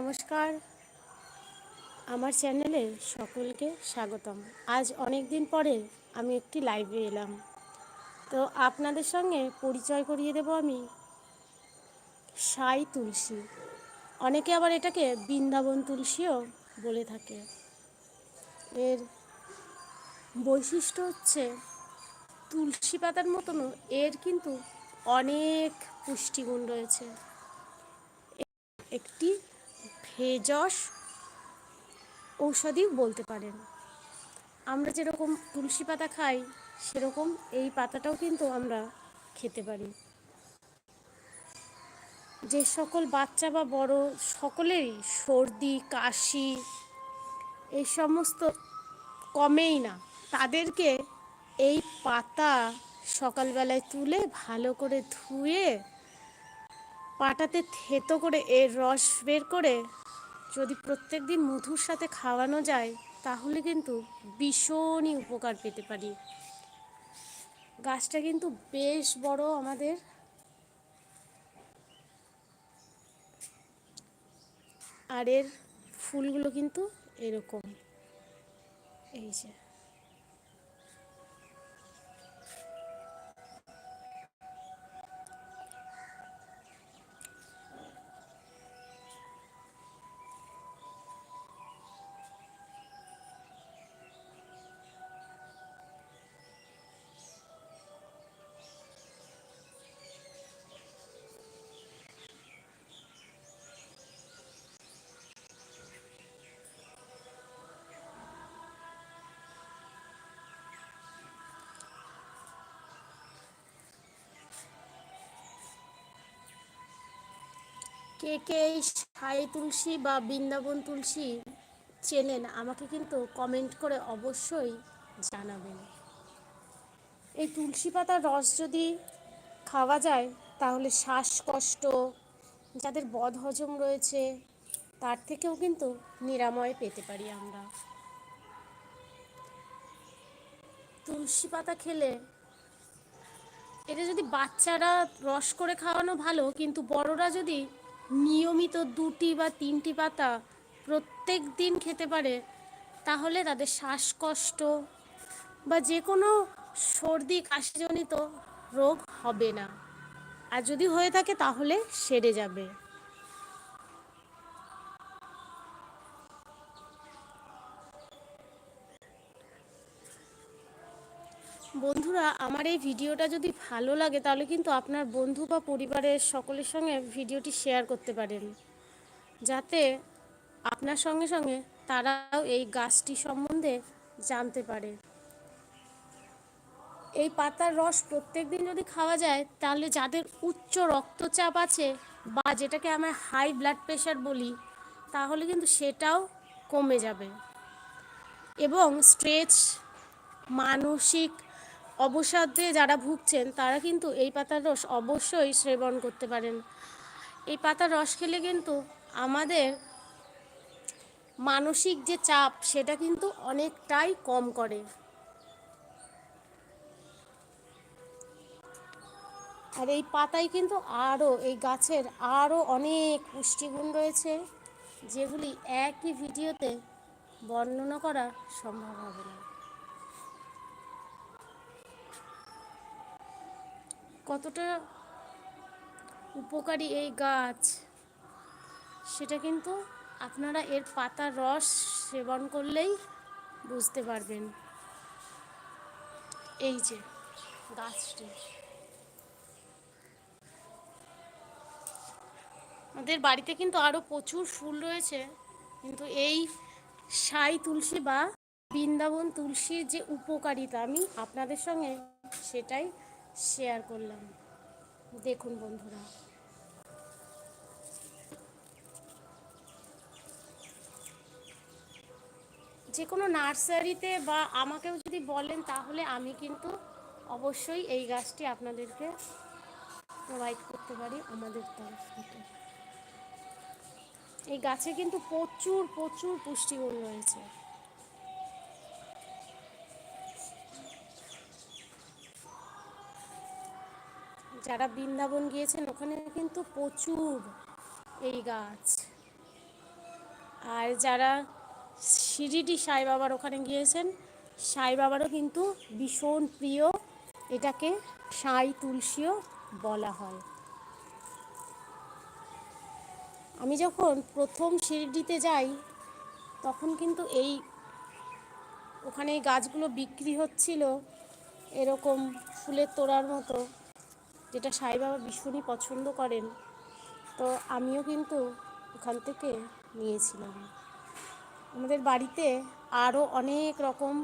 নমস্কার। আমার চ্যানেলে সকলকে স্বাগতম। আজ অনেক দিন পরে আমি একটি লাইভে এলাম। তো আপনাদের সঙ্গে পরিচয় করিয়ে দেব আমি সাই তুলসী। অনেকে আবার এটাকে বৃন্দাবন তুলসীও বলে থাকে। এর বৈশিষ্ট্য হচ্ছে তুলসী পাতার মতনও এর কিন্তু অনেক পুষ্টিগুণ রয়েছে। একটি ভেষজ ঔষধি বলতে পারেন। আমরা যেরকম তুলসী পাতা খাই, সেরকম এই পাতাটাও কিন্তু আমরা খেতে পারি। যে সকল বাচ্চা বা বড় সকলেরই সর্দি, কাশি এই সমস্ত কমেই না। তাদেরকে এই পাতা সকালবেলায় তুলে ভালো করে ধুয়ে পাটাতে থেতো করে এর রস বের করে যদি প্রত্যেক দিন মধুর সাথে খাওয়ানো যায়, তাহলে কিন্তু ভীষণই উপকার পেতে পারি। গাছটা কিন্তু বেশ বড় আমাদের। আর এর ফুলগুলো কিন্তু এরকম। এই যে। কে কে এই সাই তুলসী বা বৃন্দাবন তুলসী চেনেন, আমাকে কিন্তু কমেন্ট করে অবশ্যই জানাবেন। এই তুলসী পাতার রস যদি খাওয়া যায়, তাহলে শ্বাসকষ্ট, যাদের বদ হজম রয়েছে, তার থেকেও কিন্তু নিরাময় পেতে পারি আমরা। তুলসী পাতা খেলে এটা যদি বাচ্চারা রস করে খাওয়ানো ভালো, কিন্তু বড়রা যদি নিয়মিত দুটি বা তিনটি পাতা প্রত্যেক দিন খেতে পারে, তাহলে তাদের শ্বাসকষ্ট বা যে কোনো সর্দি কাশিজনিত রোগ হবে না। আর যদি হয়ে থাকে, তাহলে সেরে যাবে। বন্ধুরা, আমার এই ভিডিওটা যদি ভালো লাগে, তাহলে কিন্তু আপনার বন্ধু বা পরিবারের সকলের সঙ্গে ভিডিওটি শেয়ার করতে পারেন। যাতে আপনার সঙ্গে সঙ্গে তারাও এই গাছটি সম্বন্ধে জানতে পারে। এই পাতার রস প্রত্যেক দিন যদি খাওয়া যায়, তাহলে যাদের উচ্চ রক্তচাপ আছে বা যেটাকে আমরা হাই ব্লাড প্রেশার বলি, তাহলে কিন্তু সেটাও কমে যাবে। এবং স্ট্রেচ মানসিক অবসাদে যারা ভুগছেন, তারা কিন্তু এই পাতার রস অবশ্যই সেবন করতে পারেন। এই পাতার রস খেলে কিন্তু আমাদের মানসিক যে চাপ, সেটা কিন্তু অনেকটাই কম করে। আর এই পাতায় কিন্তু আরও, এই গাছের আরও অনেক পুষ্টিগুণ রয়েছে, যেগুলি একই ভিডিওতে বর্ণনা করা সম্ভব হবে না। কতটা উপকারী এই গাছ? সেটা কিন্তু আপনারা এর পাতার রস সেবন করলেই বুঝতে পারবেন। এই যে গাছটি। আমাদের বাড়িতে কিন্তু আরও প্রচুর ফুল রয়েছে, কিন্তু এই সাই তুলসী বা বৃন্দাবন তুলসীর যে উপকারিতা, আমি আপনাদের সঙ্গে সেটাই শেয়ার করলাম। দেখুন বন্ধুরা। যে কোনো নার্সারিতে বা আমাকেও যদি বলেন, তাহলে আমি কিন্তু অবশ্যই এই গাছটি আপনাদেরকে প্রোভাইড করতে পারি আমাদের তরফ থেকে। এই গাছে কিন্তু প্রচুর প্রচুর পুষ্টিগুণ রয়েছে। যারা বৃন্দাবন গিয়েছেন, ওখানে কিন্তু প্রচুর এই গাছ। আর যারা শিরিডি সাই বাবার ওখানে গিয়েছেন, সাই বাবারও কিন্তু ভীষণ প্রিয়। এটাকে সাই তুলসীও বলা হয়। আমি যখন প্রথম শিরডিতে যাই, তখন কিন্তু এই ওখানে এই গাছগুলো বিক্রি হচ্ছিল, এরকম ফুলের তোড়ার মতো। যেটা সাই বাবা ভীষণই পছন্দ করেন, তো আমিও কিন্তু ওখান থেকে নিয়েছিলাম। আমাদের বাড়িতে আরও অনেক রকম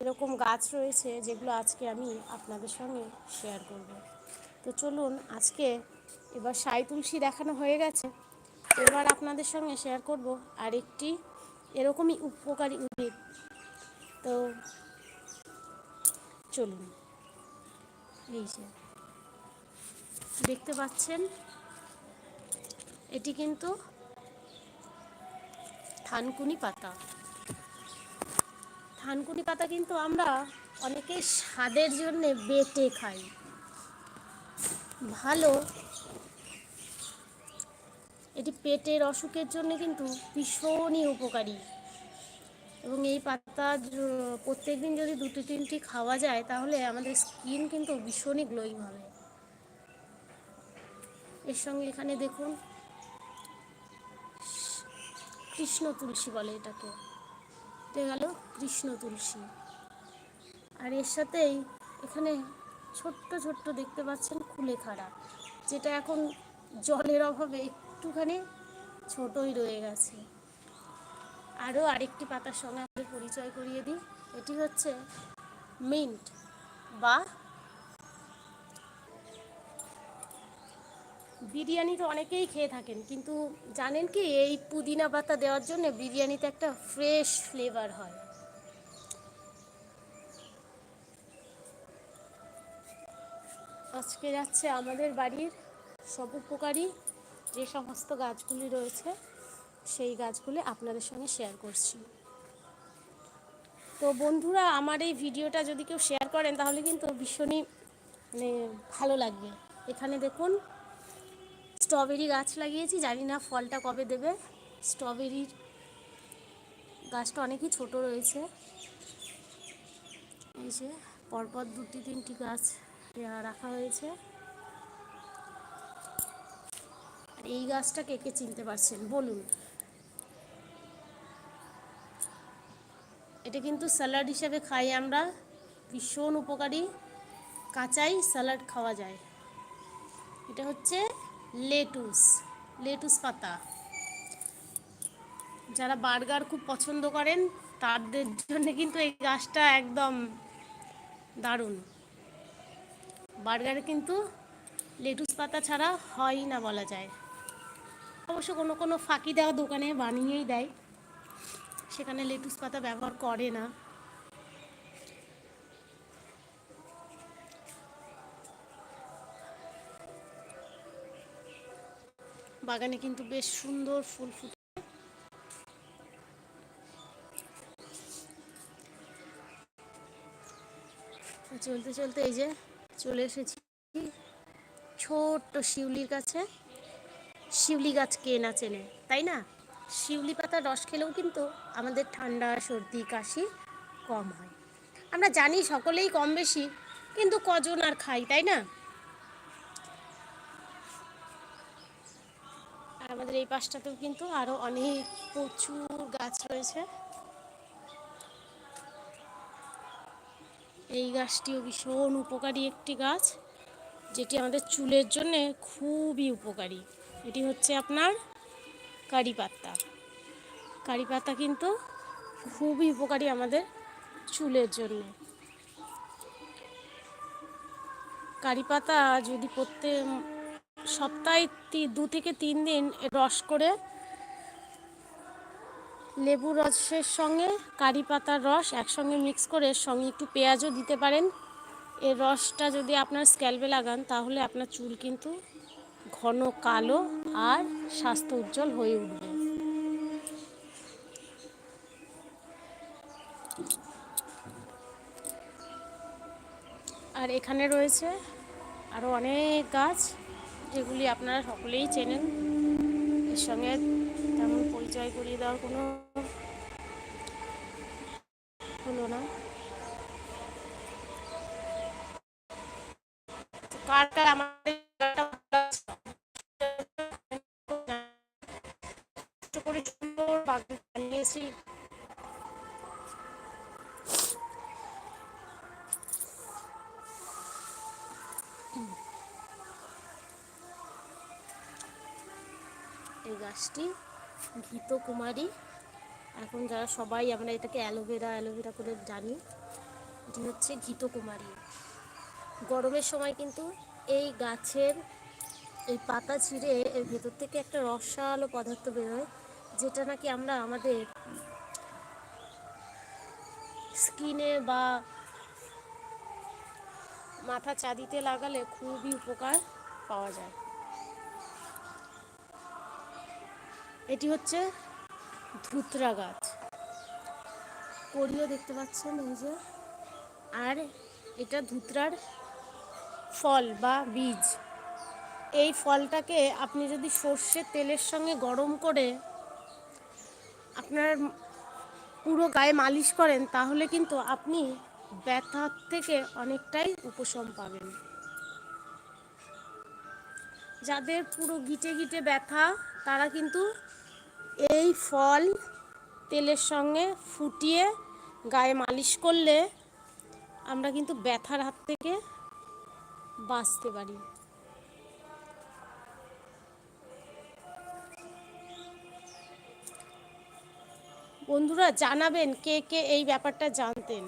এরকম গাছ রয়েছে যেগুলো আজকে আমি আপনাদের সঙ্গে শেয়ার করব। তো চলুন আজকে এবার সাই তুলসী দেখানো হয়ে গেছে, এবার আপনাদের সঙ্গে শেয়ার করব আরেকটি এরকমই উপকারী উদ্ভিদ। তো চলুন, এই যে। দেখতে পাচ্ছেন। এটি কিন্তু থানকুনি পাতা। থানকুনি পাতা কিন্তু আমরা অনেকে স্বাদের জন্য বেটে খাই। ভালো। এটি পেটের অসুখের জন্য কিন্তু ভীষণই উপকারী। এবং এই পাতা প্রত্যেকদিন যদি দুটি তিনটি খাওয়া যায়, তাহলে আমাদের স্কিন কিন্তু ভীষণই গ্লোয়িং হবে। এর সঙ্গে এখানে দেখুন, কৃষ্ণ তুলসী বলে এটাকে। এটা গেল কৃষ্ণ তুলসী। আর এর সাথেই এখানে ছোট্ট ছোট্ট দেখতে পাচ্ছেন কুলেখাড়া, যেটা এখন জলের অভাবে একটুখানি ছোটই রয়ে গেছে। আরও আরেকটি পাতার সঙ্গে আমি পরিচয় করিয়ে দিই। এটি হচ্ছে মিন্ট বা বিরিয়ানি তো অনেকেই খেয়ে থাকেন, কিন্তু জানেন কি এই পুদিনা পাতা দেওয়ার জন্য বিরিয়ানিতে একটা ফ্রেশ ফ্লেভার হয়। আজকে যাচ্ছে আমাদের বাড়ির সব উপকারী যে সমস্ত গাছগুলি রয়েছে, সেই গাছগুলি আপনাদের সঙ্গে শেয়ার করছি। তো বন্ধুরা, আমার এই ভিডিওটা যদি কেউ শেয়ার করেন, তাহলে কিন্তু ভীষণই মানে ভালো লাগবে। এখানে দেখুন স্ট্রবেরি গাছ লাগিয়েছি, জানি না ফলটা কবে দেবে। স্ট্রবেরির গাছটা অনেকই ছোট রয়েছে। এই যে পরপর দুটি তিনটি গাছ রাখা হয়েছে। আর এই গাছটা কে কে চিনতে পারছেন? বলুন। এটা কিন্তু স্যালাড হিসেবে খাই আমরা। ভীষণ উপকারী। কাঁচাই স্যালাড খাওয়া যায়। এটা হচ্ছে লেটুস লেটুস পাতা। যারা বার্গার খুব পছন্দ করেন, তাদের জন্য কিন্তু এই গাছটা একদম দারুণ। বার্গারে কিন্তু লেটুস পাতা ছাড়া হয়ই না বলা যায়। অবশ্য কোনো কোনো ফাঁকি দেওয়া দোকানে বানিয়েই দেয়। সেখানে লেটুস পাতা ব্যবহার করে না। বাগানে কিন্তু বেশ সুন্দর ফুল ফুটে। চলতে চলতে এই যে চলে এসেছি ছোট্ট শিউলির কাছে। শিউলি গাছ কে না চেনে, তাই না? শিউলি পাতার রস খেলেও কিন্তু আমাদের ঠান্ডা, সর্দি, কাশি কম হয়। আমরা জানি সকলেই কম বেশি, কিন্তু কজন আর খাই, তাই না আর আমাদের এই পাশটাতেও কিন্তু আরও অনেক প্রচুর গাছ রয়েছে। এই গাছটিও ভীষণ উপকারী একটি গাছ, যেটি আমাদের চুলের জন্য খুবই উপকারী। এটি হচ্ছে আপনার কারি পাতা। কারি পাতা কিন্তু খুবই উপকারী আমাদের চুলের জন্য। কারি পাতা যদি প্রত্যেক সপ্তাহে দু থেকে তিন দিন রস করে লেবু রসের সঙ্গে কারি পাতার রস একসঙ্গে মিক্স করে সঙ্গে একটু পেঁয়াজও দিতে পারেন। এর রসটা যদি আপনার স্ক্যালবে লাগান, তাহলে আপনার চুল কিন্তু ঘন, কালো আর স্বাস্থ্য উজ্জ্বল হয়ে উঠবে। আর এখানে রয়েছে আরও অনেক গাছ। যেগুলি আপনারা সকলেই চেনেন, এর সঙ্গে তেমন পরিচয় করিয়ে দেওয়ার কোনো হলো না। কার আমাদের গাছটি ঘিত কুমারী। এখন যারা সবাই আমরা এটাকে অ্যালোভেরা অ্যালোভেরা করে জানি, এটি হচ্ছে ঘিত কুমারী। গরমের সময় কিন্তু এই গাছের এই পাতা ছিঁড়ে এর ভেতর থেকে একটা রসালো পদার্থ বেরোয় যেটা নাকি আমরা আমাদের স্কিনে বা মাথা চাঁদিতে লাগালে খুবই উপকার পাওয়া যায়। এটি হচ্ছে ধুতরা গাছ কড়িও দেখতে পাচ্ছেন এই যে। আর এটা ধুতরার ফল বা বীজ। এই ফলটাকে আপনি যদি সর্ষের তেলের সঙ্গে গরম করে আপনার পুরো গায়ে মালিশ করেন, তাহলে কিন্তু আপনি ব্যথার থেকে অনেকটাই উপশম পাবেন। যাদের পুরো গিটে গিটে ব্যথা, তারা কিন্তু এই ফল তেলের সঙ্গে ফুটিয়ে গায়ে মালিশ করলে আমরা কিন্তু ব্যথার হাত থেকে বাঁচতে পারি। বন্ধুরা জানাবেন কে কে এই ব্যাপারটা জানতেন।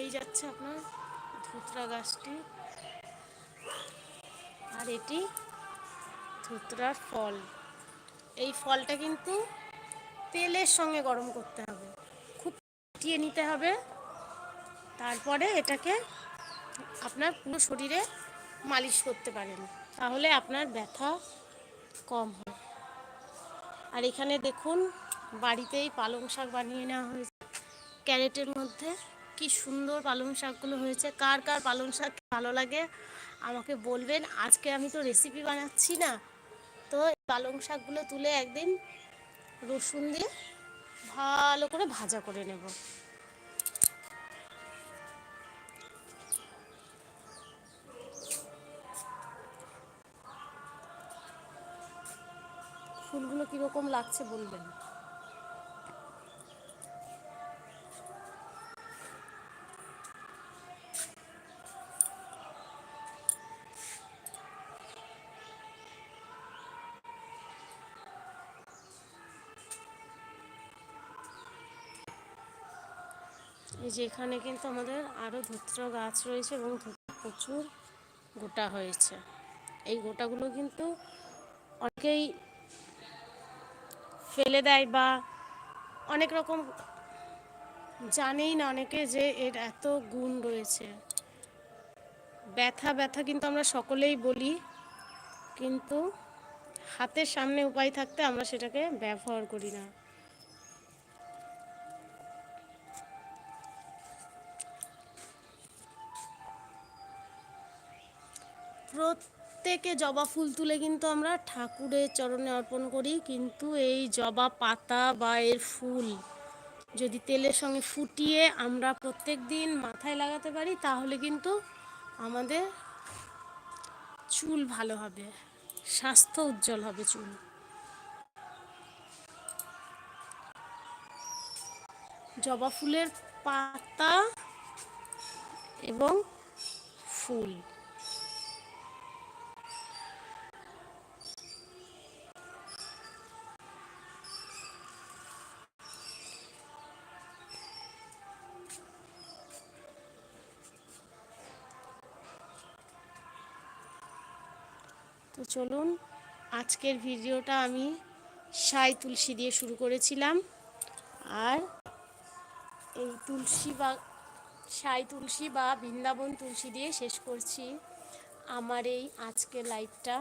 এই যাচ্ছে আপনার ধুতরা গাছটি। আর এটি ধুতরার ফল। এই ফলটা কিন্তু তেলের সঙ্গে গরম করতে হবে। খুব ফুটিয়ে নিতে হবে। তারপরে এটাকে আপনার পুরো শরীরে মালিশ করতে পারেন। তাহলে আপনার ব্যথা কম হয়। আর এখানে দেখুন, বাড়িতেই পালং শাক বানিয়ে নেওয়া হয়েছে। ক্যারেটের মধ্যে কি সুন্দর পালং শাকগুলো হয়েছে। কার কার পালং শাক ভালো লাগে আমাকে বলবেন। আজকে আমি তো রেসিপি বানাচ্ছি না। তো পালং শাকগুলো তুলে একদিন রসুন দিয়ে ভালো করে ভাজা করে নেব। ফুলগুলো কীরকম লাগছে বলবেন? এই যে এখানে কিন্তু আমাদের আরও ধুত্র গাছ রয়েছে এবং প্রচুর গোটা হয়েছে। এই গোটাগুলো কিন্তু অনেকেই ফেলে দেয় বা অনেক রকম জানেই না অনেকে যে এর এত গুণ রয়েছে। ব্যথা ব্যথা কিন্তু আমরা সকলেই বলি, কিন্তু হাতের সামনে উপায় থাকতে আমরা সেটাকে ব্যবহার করি না। প্রত্যেকে জবা ফুল তুলে কিন্তু আমরা ঠাকুরের চরণে অর্পণ করি, কিন্তু এই জবা পাতা বা এর ফুল যদি তেলের সঙ্গে ফুটিয়ে আমরা প্রত্যেক দিন মাথায় লাগাতে পারি, তাহলে কিন্তু আমাদের চুল ভালো হবে, স্বাস্থ্য উজ্জ্বল হবে চুল। জবা ফুলের পাতা এবং ফুল। তো চলুন, আজকের ভিডিওটা আমি সাই তুলসী দিয়ে শুরু করেছিলাম। আর এই তুলসী বা সাই তুলসী বা বৃন্দাবন তুলসী দিয়ে শেষ করছি আমার এই আজকের লাইভটা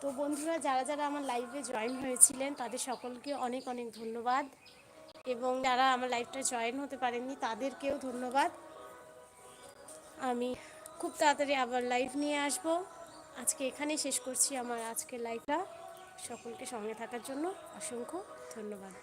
তো বন্ধুরা, যারা যারা আমার লাইভে জয়েন হয়েছিলেন, তাদের সকলকে অনেক অনেক ধন্যবাদ। এবং যারা আমার লাইফটা জয়েন হতে পারেননি, তাদেরকেও ধন্যবাদ। আমি খুব তাড়াতাড়ি আবার লাইভ নিয়ে আসব। আজকে এখানেই শেষ করছি আমার আজকের লাইফটা সকলকে সঙ্গে থাকার জন্য অসংখ্য ধন্যবাদ।